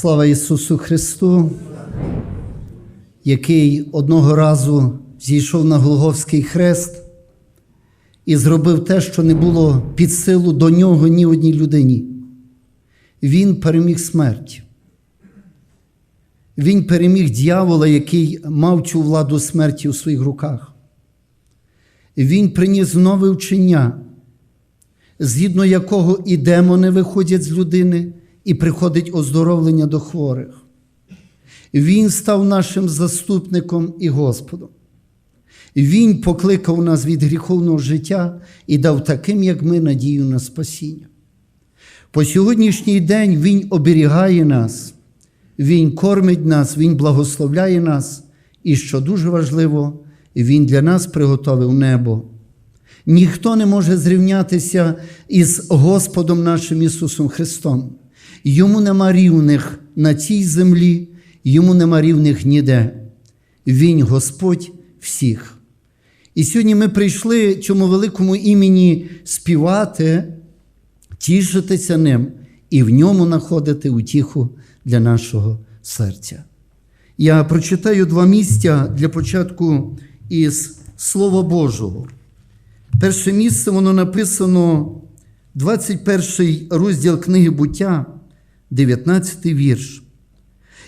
Слава Ісусу Христу, який одного разу зійшов на Голговський хрест і зробив те, що не було під силу до нього ні одній людині. Він переміг смерть. Він переміг дьявола, який мав цю владу смерті у своїх руках. Він приніс нове вчення, згідно якого і демони виходять з людини, і приходить оздоровлення до хворих. Він став нашим заступником і Господом. Він покликав нас від гріховного життя і дав таким, як ми, надію на спасіння. По сьогоднішній день Він оберігає нас, Він кормить нас, Він благословляє нас, і, що дуже важливо, Він для нас приготовив небо. Ніхто не може зрівнятися із Господом нашим Ісусом Христом. Йому нема рівних на цій землі, йому нема рівних ніде. Він Господь всіх. І сьогодні ми прийшли цьому великому імені співати, тішитися ним і в ньому знаходити утіху для нашого серця. Я прочитаю два місця для початку із Слова Божого. Перше місце воно написано 21 розділ книги буття, 19 вірш.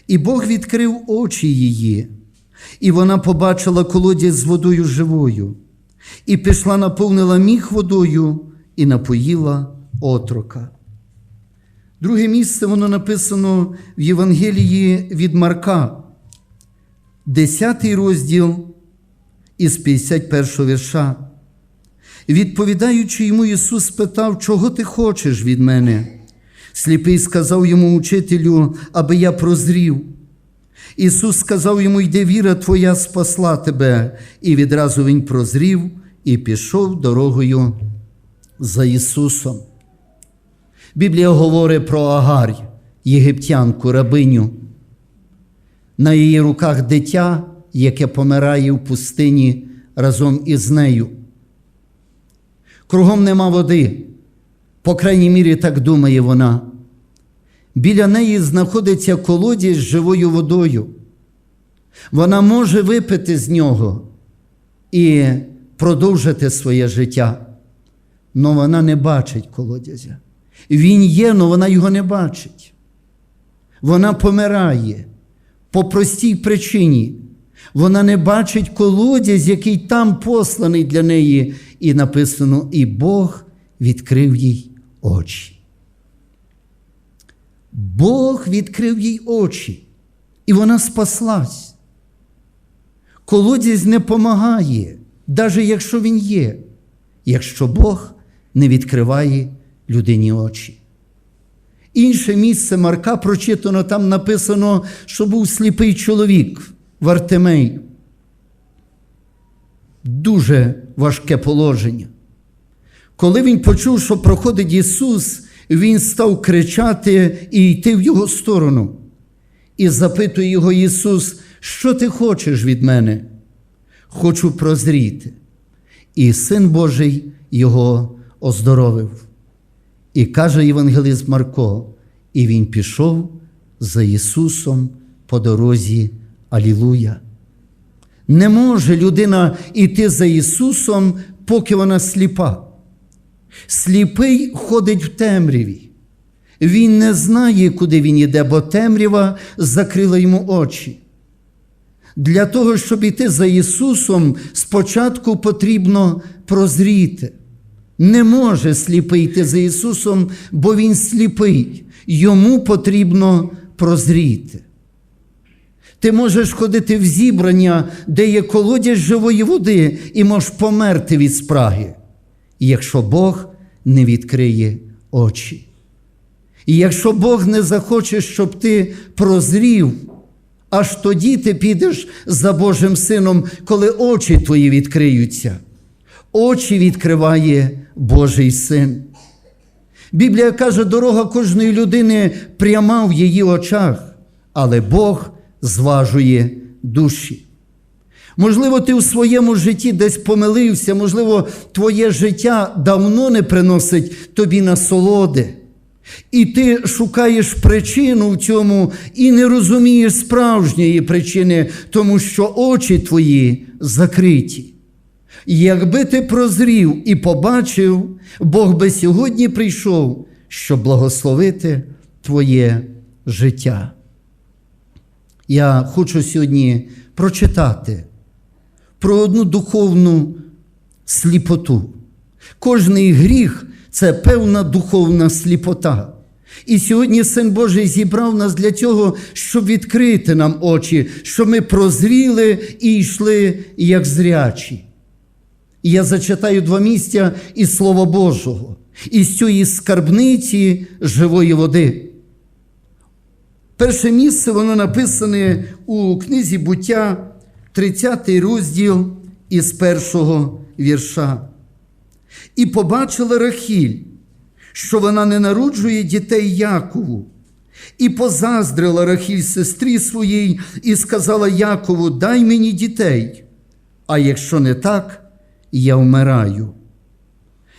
І Бог відкрив очі її, і вона побачила колодязь з водою живою, і пішла, наповнила міх водою і напоїла отрока. Друге місце воно написано в Євангелії від Марка, 10 розділ із 51 вірша. Відповідаючи йому, Ісус спитав, чого ти хочеш від мене? Сліпий сказав йому учителю, аби я прозрів. Ісус сказав йому, йди віра твоя спасла тебе, і відразу він прозрів і пішов дорогою за Ісусом. Біблія говорить про Агарь, єгиптянку, рабиню. На її руках дитя, яке помирає в пустині разом із нею. Кругом нема води, по крайній мірі, так думає вона. Біля неї знаходиться колодязь з живою водою. Вона може випити з нього і продовжити своє життя. але вона не бачить колодязя. Він є, але вона його не бачить. Вона помирає по простій причині. Вона не бачить колодязь, який там посланий для неї, і написано: і Бог відкрив їй очі. Бог відкрив їй очі, і вона спаслась. Колодязь не помагає, навіть якщо він є, якщо Бог не відкриває людині очі. Інше місце Марка прочитано, там написано, що був сліпий чоловік Вартимей. Дуже важке положення. Коли він почув, що проходить Ісус, він став кричати і йти в Його сторону. І запитує його Ісус, що ти хочеш від мене? Хочу прозріти. І Син Божий його оздоровив. І каже Євангелист Марко, і він пішов за Ісусом по дорозі Алілуя. Не може людина йти за Ісусом, поки вона сліпа. Сліпий ходить в темряві. Він не знає, куди він йде, бо темрява закрила йому очі. Для того, щоб йти за Ісусом, спочатку потрібно прозріти. Не може сліпий йти за Ісусом, бо Він сліпий. Йому потрібно прозріти. Ти можеш ходити в зібрання, де є колодязь живої води, і можеш померти від спраги, якщо Бог не відкриє очі. І якщо Бог не захоче, щоб ти прозрів, аж тоді ти підеш за Божим Сином, коли очі твої відкриються. Очі відкриває Божий син. Біблія каже, дорога кожної людини пряма в її очах, але Бог зважує душі. Можливо, ти у своєму житті десь помилився, можливо, твоє життя давно не приносить тобі насолоди. І ти шукаєш причину в цьому і не розумієш справжньої причини, тому що очі твої закриті. Якби ти прозрів і побачив, Бог би сьогодні прийшов, щоб благословити твоє життя. Я хочу сьогодні прочитати про одну духовну сліпоту. Кожний гріх це певна духовна сліпота. І сьогодні Син Божий зібрав нас для цього, щоб відкрити нам очі, щоб ми прозріли і йшли як зрячі. І я зачитаю два місця із Слова Божого, із цієї скарбниці живої води. Перше місце воно написане у книзі буття, 30 розділ із першого вірша. І побачила Рахіль, що вона не народжує дітей Якову. І позаздрила Рахіль сестрі своїй і сказала Якову: Дай мені дітей, а якщо не так, я вмираю.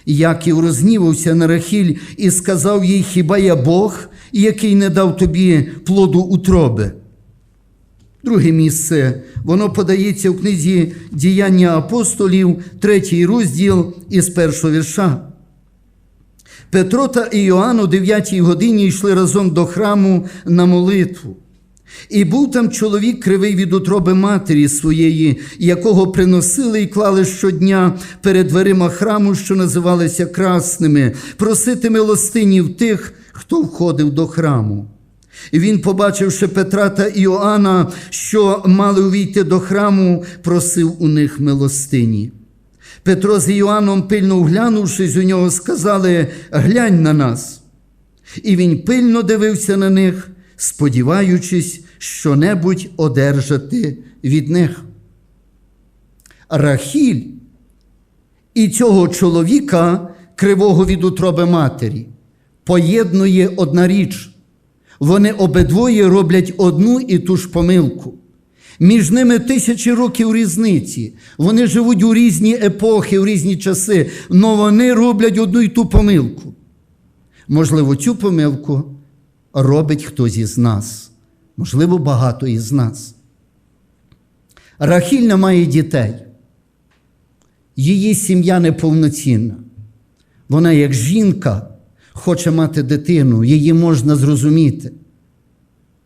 Яків рознівався на Рахіль і сказав їй: Хіба я Бог, який не дав тобі плоду утроби? Друге місце, воно подається в книзі Діяння апостолів, третій розділ із першого вірша. Петро та Іоанн о 9 годині йшли разом до храму на молитву. І був там чоловік кривий від утроби матері своєї, якого приносили і клали щодня перед дверима храму, що називалися красними, просити милостині в тих, хто входив до храму. І він, побачивши Петра та Іоанна, що мали увійти до храму, просив у них милостині. Петро з Іоанном, пильно вглянувшись у нього, сказали: Глянь на нас. І він пильно дивився на них, сподіваючись, що-небудь одержати від них. Рахіль і цього чоловіка, кривого від утроби матері, поєднує одна річ. Вони обидвоє роблять одну і ту ж помилку. Між ними тисячі років різниці. Вони живуть у різні епохи, у різні часи, але вони роблять одну і ту помилку. Можливо, цю помилку робить хтось із нас, можливо, багато із нас. Рахіль не має дітей. Її сім'я неповноцінна. Вона, як жінка, хоче мати дитину, її можна зрозуміти.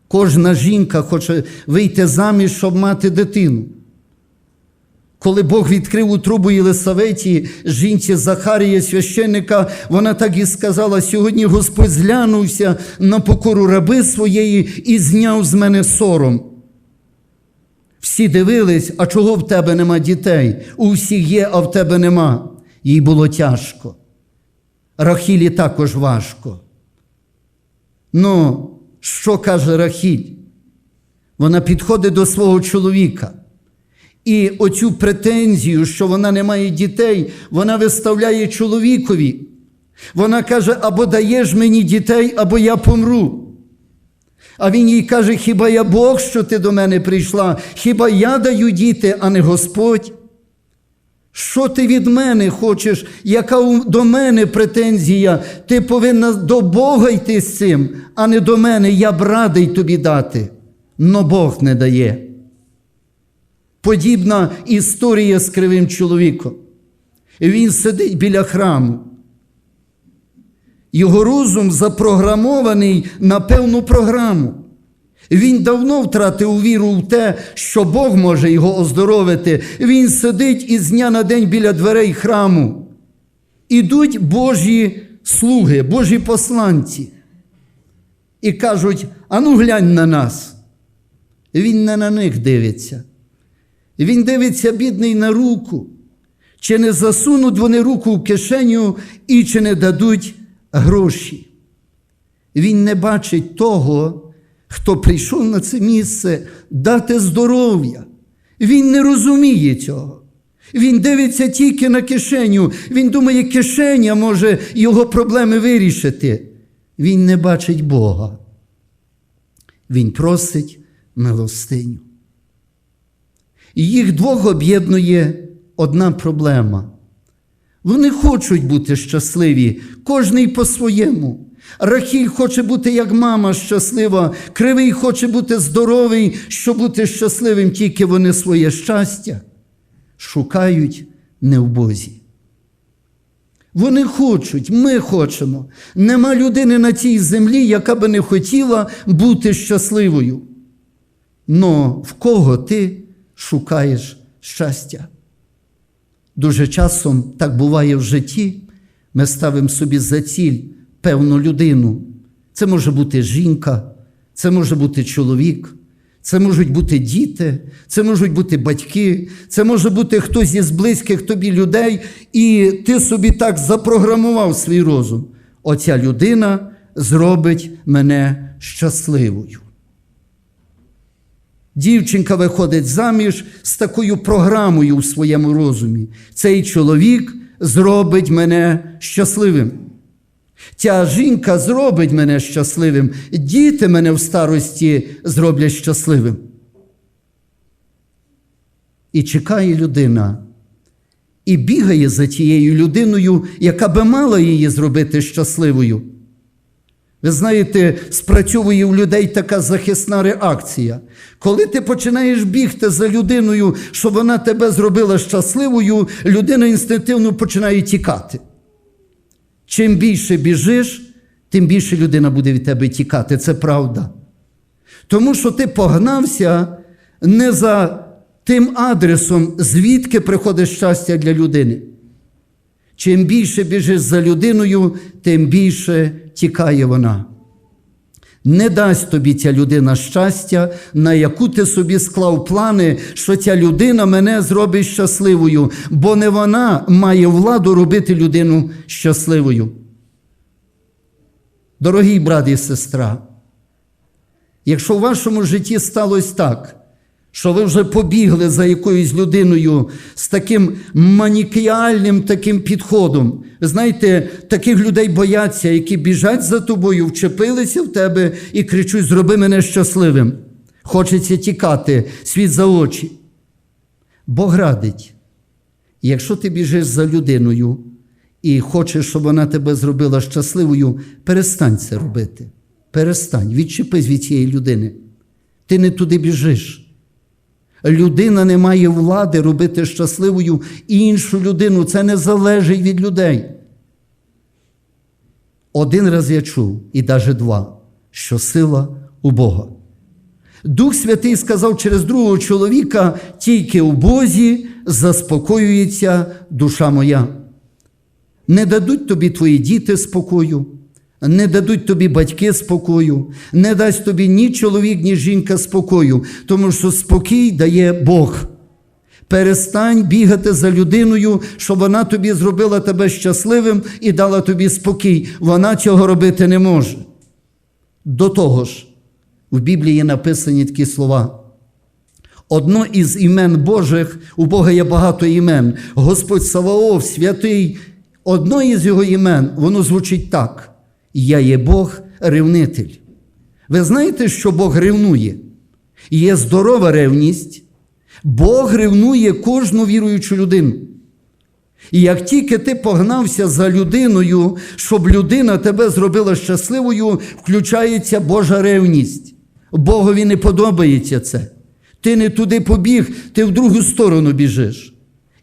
Кожна жінка хоче вийти заміж, щоб мати дитину. Коли Бог відкрив у трубу Єлисаветі, жінці Захарія, священника, вона так і сказала: сьогодні Господь зглянувся на покору раби своєї і зняв з мене сором. Всі дивились, а чого в тебе нема дітей? У всіх є, а в тебе нема. Їй було тяжко. Рахілі також важко. Ну, що каже Рахіль? Вона підходить до свого чоловіка. І оцю претензію, що вона не має дітей, вона виставляє чоловікові. Вона каже: або даєш мені дітей, або я помру. А він їй каже: Хіба я Бог, що ти до мене прийшла? Хіба я даю діти, а не Господь? Що ти від мене хочеш? Яка до мене претензія? Ти повинна до Бога йти з цим, а не до мене. Я б радий тобі дати. Но Бог не дає. Подібна історія з кривим чоловіком. Він сидить біля храму. Його розум запрограмований на певну програму. Він давно втратив віру в те, що Бог може його оздоровити. Він сидить із дня на день біля дверей храму. Ідуть Божі слуги, Божі посланці. І кажуть: ану глянь на нас. Він не на них дивиться. Він дивиться, бідний, на руку. Чи не засунуть вони руку в кишеню і чи не дадуть гроші. Він не бачить того, хто прийшов на це місце дати здоров'я. Він не розуміє цього. Він дивиться тільки на кишеню. Він думає, кишеня може його проблеми вирішити. Він не бачить Бога. Він просить милостиню. Їх двох об'єднує одна проблема. Вони хочуть бути щасливі, кожний по-своєму. Рахіль хоче бути як мама щаслива, кривий хоче бути здоровий, щоб бути щасливим, тільки вони своє щастя шукають не в Бозі. Вони хочуть, ми хочемо. Нема людини на цій землі, яка би не хотіла бути щасливою. Но в кого ти шукаєш щастя? Дуже часом так буває в житті, ми ставимо собі за ціль певну людину. Це може бути жінка, це може бути чоловік, це можуть бути діти, це можуть бути батьки, це може бути хтось із близьких тобі людей, і ти собі так запрограмував свій розум. Оця людина зробить мене щасливою. Дівчинка виходить заміж з такою програмою в своєму розумі. Цей чоловік зробить мене щасливим. Ця жінка зробить мене щасливим, діти мене в старості зроблять щасливим. І чекає людина, і бігає за тією людиною, яка би мала її зробити щасливою. Ви знаєте, спрацьовує у людей така захисна реакція. Коли ти починаєш бігти за людиною, щоб вона тебе зробила щасливою, людина інстинктивно починає тікати. Чим більше біжиш, тим більше людина буде від тебе тікати. Це правда. Тому що ти погнався не за тим адресом, звідки приходить щастя для людини. Чим більше біжиш за людиною, тим більше тікає вона. Не дасть тобі ця людина щастя, на яку ти собі склав плани, що ця людина мене зробить щасливою, бо не вона має владу робити людину щасливою. Дорогий брат і сестра, якщо в вашому житті сталося так, що ви вже побігли за якоюсь людиною з таким манікіальним таким підходом. Знаєте, таких людей бояться, які біжать за тобою, вчепилися в тебе і кричуть: Зроби мене щасливим. Хочеться тікати, світ за очі. Бог радить, якщо ти біжиш за людиною і хочеш, щоб вона тебе зробила щасливою, перестань це робити. Перестань, відчепись від цієї людини. Ти не туди біжиш. Людина не має влади робити щасливою іншу людину. Це не залежить від людей. Один раз я чув, і навіть два, що сила у Бога. Дух Святий сказав через другого чоловіка, тільки у Бозі заспокоюється душа моя. Не дадуть тобі твої діти спокою, не дадуть тобі батьки спокою, не дасть тобі ні чоловік, ні жінка спокою, тому що спокій дає Бог. Перестань бігати за людиною, щоб вона тобі зробила тебе щасливим і дала тобі спокій. Вона цього робити не може. До того ж, в Біблії написані такі слова. Одно із імен Божих, у Бога є багато імен. Господь Саваоф, святий, одно із його імен, воно звучить так. Я є Бог ревнитель. Ви знаєте, що Бог ревнує? Є здорова ревність. Бог ревнує кожну віруючу людину. І як тільки ти погнався за людиною, щоб людина тебе зробила щасливою, включається Божа ревність. Богові не подобається це. Ти не туди побіг, ти в другу сторону біжиш.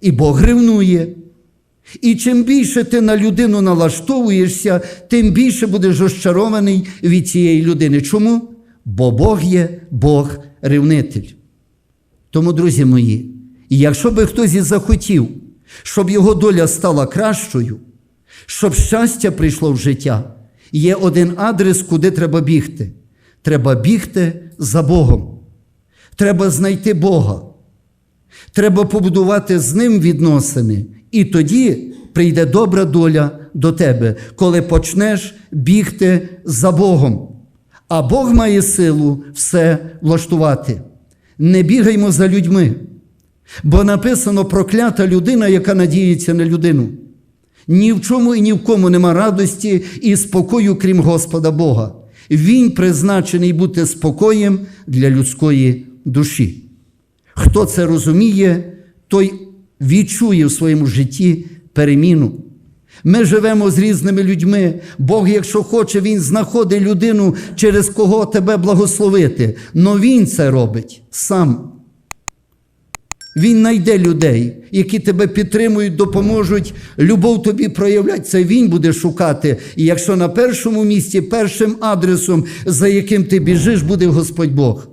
І Бог ревнує. І чим більше ти на людину налаштовуєшся, тим більше будеш розчарований від цієї людини. Чому? Бо Бог є Бог ревнитель. Тому, друзі мої, якщо би хтось і захотів, щоб його доля стала кращою, щоб щастя прийшло в життя, є один адрес, куди треба бігти. Треба бігти за Богом. Треба знайти Бога. Треба побудувати з ним відносини. І тоді прийде добра доля до тебе, коли почнеш бігти за Богом. А Бог має силу все влаштувати. Не бігаймо за людьми, бо написано проклята людина, яка надіється на людину. Ні в чому і ні в кому нема радості і спокою, крім Господа Бога. Він призначений бути спокоєм для людської душі. Хто це розуміє, той відчує в своєму житті переміну. Ми живемо з різними людьми. Бог, якщо хоче, Він знаходить людину, через кого тебе благословити. Но Він це робить сам. Він знайде людей, які тебе підтримують, допоможуть, любов тобі проявляти. Це він буде шукати. І якщо на першому місці, першим адресом, за яким ти біжиш, буде Господь Бог.